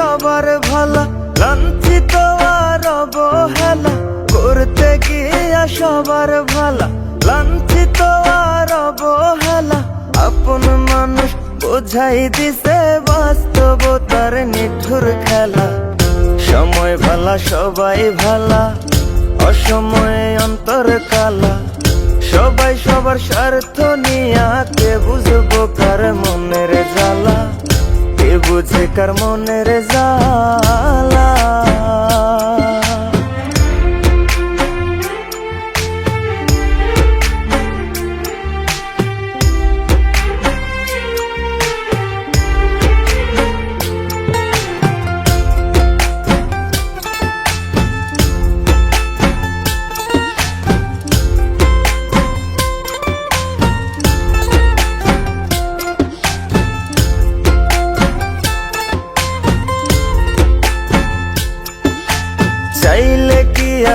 সবার ভালা, লাঞ্ছিত আর অবহেলা। করতে গিয়া সবার ভালা, লাঞ্ছিত আর অবহেলা। আপন মানুষ বোঝাই দিছে বাস্তবতার নিঠুর খেলা। সময় ভালা, সবাই ভালা, অসময়ে অন্তর কালা। সবাই সবার স্বার্থ নিয়া বুঝব কার বুঝে কার মনের জ্বালা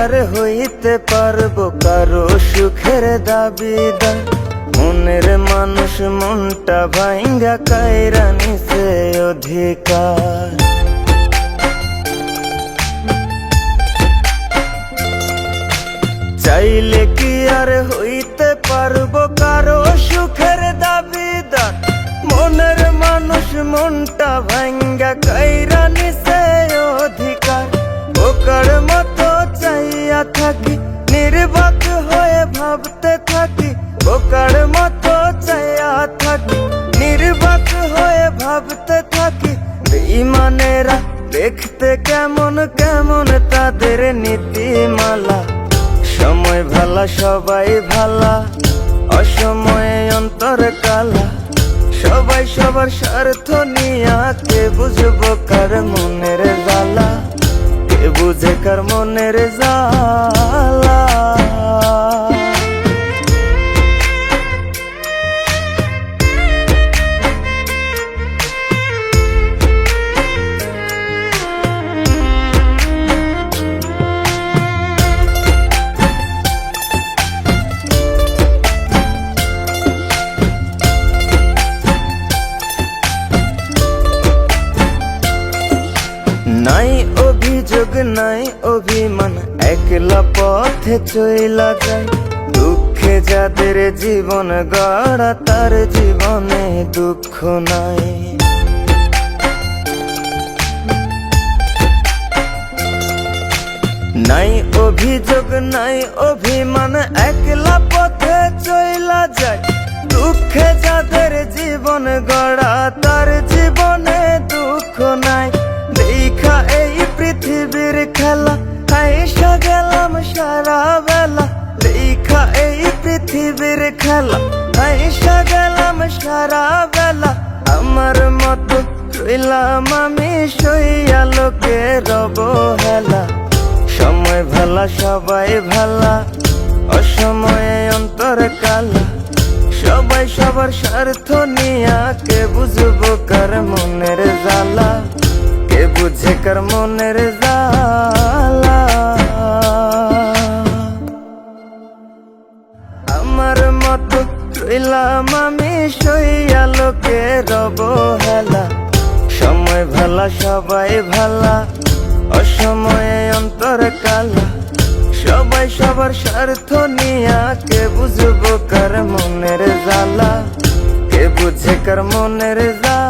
আর হইতে পারব কারও সুখের দাবিদার মনের মানুষ মনটা ভাইঙ্গা কায়রা নিছে অধিকার। চাইলে কি দেখতে কেমন কেমন তাদের নীতিমালা। সময় ভালা, সবাই ভালা। অসময়ে অন্তর কালা। সবাই সবার স্বার্থ নিয়া কে বুঝব কার মনের জ্বালা? কে বুঝে কার মনের জ্বালা? অভিযোগ নাই অভিমান, একলা পথে চইলা যায় দুঃখে যাদের জীবন গড়া, তার জীবনে দুঃখ নাই। নাই অভিযোগ, নাই অভিমান, একলা পথে চইলা যায় দুঃখে যাদের জীবন গড়া সারা বেলা দেখা এই পৃথিবীর খেলা। আইসা গেলাম সারা বেলা আমার মতো রইলাম আমি সইয়া লোকে রব হেলা সময় ভালা, সবাই ভালা, অসময়ে অন্তর কালা। সবাই সবার স্বার্থ নিয়া কে বুঝব কার মনের জ্বালা? কে বুঝে কার মনের জ্বালা? রইলাম আমি সইয়া লোকে রব হেলা। সময় ভালা, সবাই ভালা। অসময়ে অন্তর কালা। সবাই সবার স্বার্থ নিয়া কে বুঝব কার মনের জ্বালা? কে বুঝে কার মনের জ্বালা?